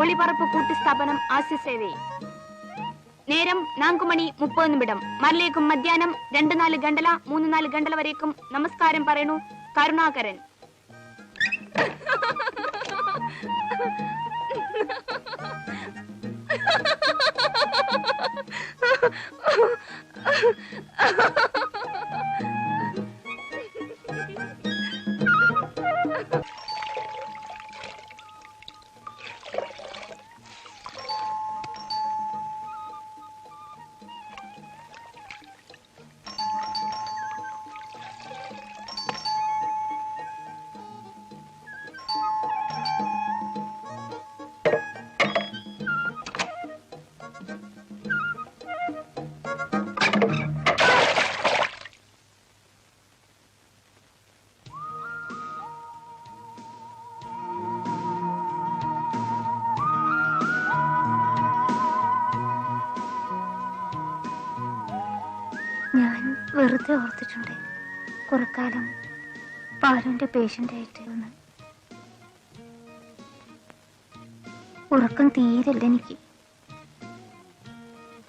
ഒളിപറപ്പ് കൂട്ടുസ്ഥാപനം ആസ്യസേവയെ നേരം നാൻകു മണി മുപ്പത് നിമിടം മരലേക്കും മധ്യാനം രണ്ട് നാല് ഗണ്ടല മൂന്ന് നാല് ഗണ്ടല വരേക്കും നമസ്കാരം പറയണു കരുണാകരൻ Ha ha ha! ഞാൻ വെറുതെ ഓർത്തിട്ടുണ്ട് കുറക്കാലം പാലുവിന്റെ പേഷ്യന്റ് ആയിട്ട് ഒന്ന് ഉറക്കം തീരല്ല എനിക്ക്.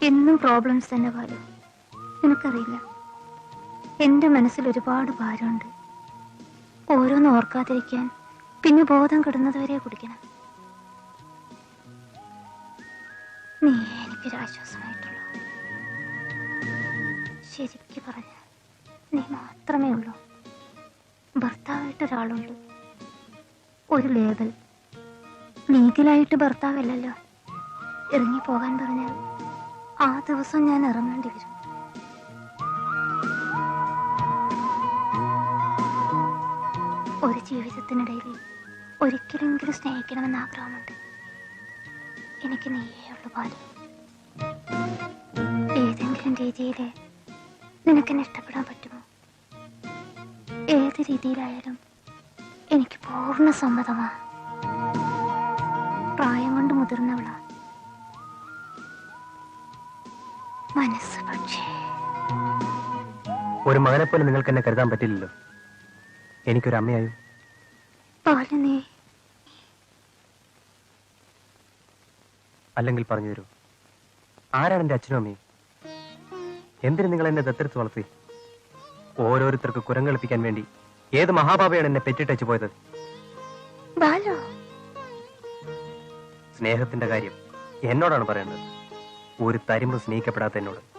എന്നും പ്രോബ്ലംസ് തന്നെ പാലു. നിനക്കറിയില്ല. എന്റെ മനസ്സിൽ ഒരുപാട് ഭാരമുണ്ട്. ഓരോന്ന് ഓർക്കാതിരിക്കാൻ പിന്നെ ബോധം കിടുന്നതുവരെ കുടിക്കണം. നീ എനിക്കൊരാശ്വാസമായിട്ടുള്ളൂ ശരിക്ക് പറഞ്ഞ നീ മാത്രമേ ഉള്ളൂ. ഭർത്താവായിട്ട് ഒരാളുണ്ട് ഒരു ലേബൽ. ലീഗലായിട്ട് ഭർത്താവല്ലല്ലോ. ഇറങ്ങി പോകാൻ പറഞ്ഞാൽ ആ ദിവസം ഞാൻ ഇറങ്ങേണ്ടി വരും. ഒരു ജീവിതത്തിനിടയിൽ ഒരിക്കലെങ്കിലും സ്നേഹിക്കണമെന്ന് ആഗ്രഹമുണ്ട്. എനിക്ക് നീയേ ഉള്ളു പാലും ഏതെങ്കിലും രീതിയിൽ നിനക്കെന്നെ ഇഷ്ടപ്പെടാൻ പറ്റുമോ? ഏത് രീതിയിലായാലും എനിക്ക് പൂർണ സമ്മതമാ. പ്രായം കൊണ്ട് മുതിർന്നവളാ. മനസ്സ് പക്ഷേ. ഒരു മകനെ പോലെ നിങ്ങൾക്ക് എന്നെ കരുതാൻ പറ്റില്ലല്ലോ. എനിക്കൊരു അമ്മയായും പാൽ നീ. അല്ലെങ്കിൽ പറഞ്ഞു തരൂ ആരാണ് എന്റെ അച്ഛനും അമ്മയും? എന്തിനു നിങ്ങൾ എന്നെ ദത്തെടുത്ത് വളർത്തി? ഓരോരുത്തർക്ക് കുരങ്ങളിപ്പിക്കാൻ വേണ്ടി ഏത് മഹാബാബയാണ് എന്നെ പെറ്റിട്ടച്ചു പോയത്? സ്നേഹത്തിന്റെ കാര്യം എന്നോടാണ് പറയുന്നത്. ഒരു തരിമ്പ് സ്നേഹിക്കപ്പെടാത്ത എന്നോട്.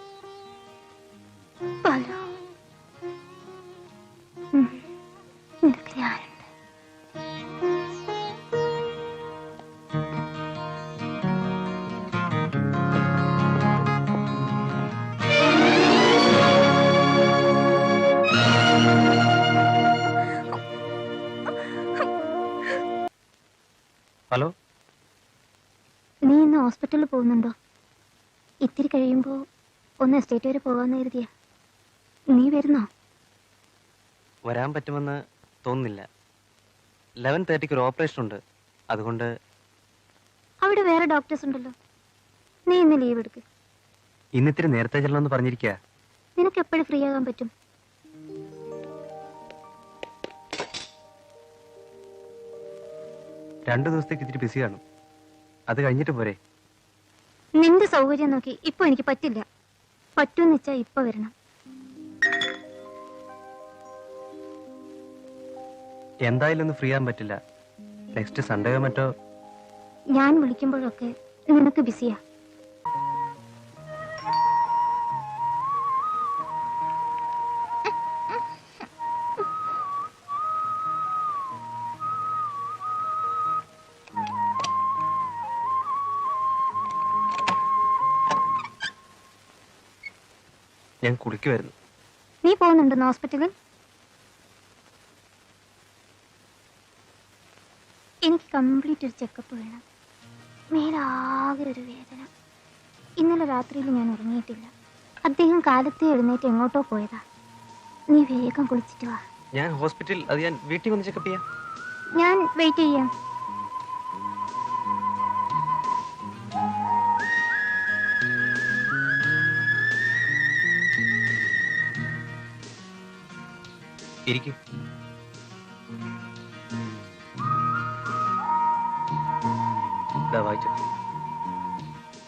ഹലോ? നീ ഇന്ന് ഹോസ്പിറ്റലിൽ പോകുന്നുണ്ടോ? ഇത്തിരി കഴിയുമ്പോൾ ഒന്ന് എസ്റ്റേറ്റ് വരെ പോകാമെന്ന് കരുതിയ. നീ വരുന്നോ? വരാൻ പറ്റുമെന്ന് തോന്നുന്നില്ല. ലെവൻ തേർട്ടിക്ക് ഒരു ഓപ്പറേഷൻ ഉണ്ട്. അതുകൊണ്ട് അവിടെ വേറെ ഡോക്ടേഴ്സ് ഉണ്ടല്ലോ. നീ ഇന്ന് ലീവ് എടുക്ക്. ഇന്നിത്തിരി നേരത്തെ ചെല്ലണമെന്ന് പറഞ്ഞിരിക്കുക നിനക്ക് എപ്പോഴും ഫ്രീ ആകാൻ പറ്റും. രണ്ടു ദിവസത്തേക്ക് ഇത്തിരി ബിസി കാണും അത് കഴിഞ്ഞിട്ട് പോരെ. നിന്റെ സൗകര്യം നോക്കി ഇപ്പൊ എനിക്ക് പറ്റില്ല. പറ്റൂന്ന് വെച്ചാ ഇപ്പൊ വരണം. എന്തായാലും ഒന്ന് ഫ്രീ ആകാൻ പറ്റില്ല. നെക്സ്റ്റ് സൺഡേയോ മറ്റോ? ഞാൻ വിളിക്കുമ്പോഴൊക്കെ നിനക്ക് ബിസിയാ ഞാൻ കുളിക്കുമായിരുന്നു നീ പോകുന്നുണ്ടോ ഹോസ്പിറ്റലിൽ? എനിക്ക് കംപ്ലീറ്റ് ഒരു ചെക്കപ്പ് വേണം. മേലാകെ ഒരു വേദന. ഇന്നലെ രാത്രിയിൽ ഞാൻ ഉറങ്ങിയിട്ടില്ല. അദ്ദേഹം കാലത്തെ എഴുന്നേറ്റ് എങ്ങോട്ടോ പോയതാ. നീ വേഗം കുളിച്ചിട്ട് വാ. ഞാൻ ഹോസ്പിറ്റലിൽ അത് ഞാൻ വീട്ടിൽ വന്ന് ചെക്കപ്പ് ചെയ്യാം. ഞാൻ വെയിറ്റ് ചെയ്യാം. ഇരിക്കും.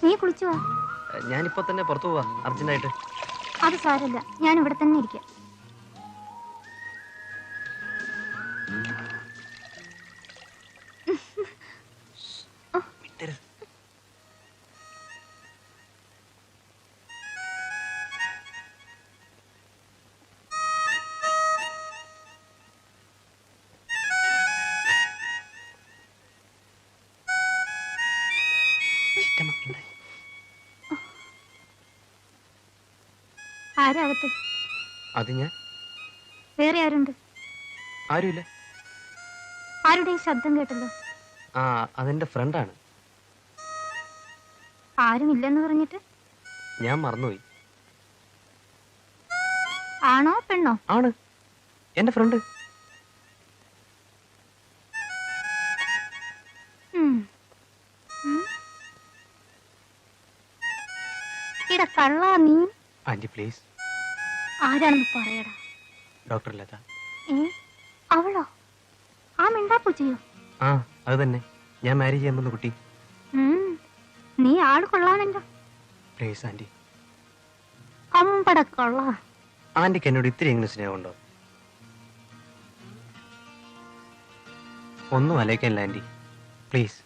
നീ കുളിച്ചു ഞാനിപ്പോ തന്നെ പുറത്തു പോവാ അർജന്റായിട്ട്. അത് സാരല്ല ഞാൻ ഇവിടെ തന്നെ ഇരിക്കാം. ആരാ അത് ഞാൻ. വേറെ ആരുണ്ട്? ആരുമില്ല. ആരുടെയും ശബ്ദം കേട്ടല്ലോ? ആ അതെന്റെ ഫ്രണ്ടാണ്. ആരുമില്ലെന്ന് പറഞ്ഞിട്ട്? ഞാൻ മറന്നുപോയി. ആണോ പെണ്ണോ? ആണ്. എന്റെ ഫ്രണ്ട്. ഇട കള്ളാ നീ. Aunty please. ആരാണെന്ന് പറയടാ. ഡോക്ടർ ലത ഏ? അവളോ? ആ മിണ്ടാപ്പൂച്ചയോ ആ അത് തന്നെ. ഞാൻ മാരേജ് ചെയ്യാൻ പോകുന്ന കുട്ടി. നീ ആൾ കൊള്ളാമല്ലോ. പ്ലീസ് ആന്റി അമ്പട കൊള്ളാ. ആന്റിക്ക് എന്നോട് ഇത്തിരി എങ്ങനെ സ്നേഹമുണ്ടോ? ഒന്നും അലയിക്കാനില്ല ആന്റി പ്ലീസ്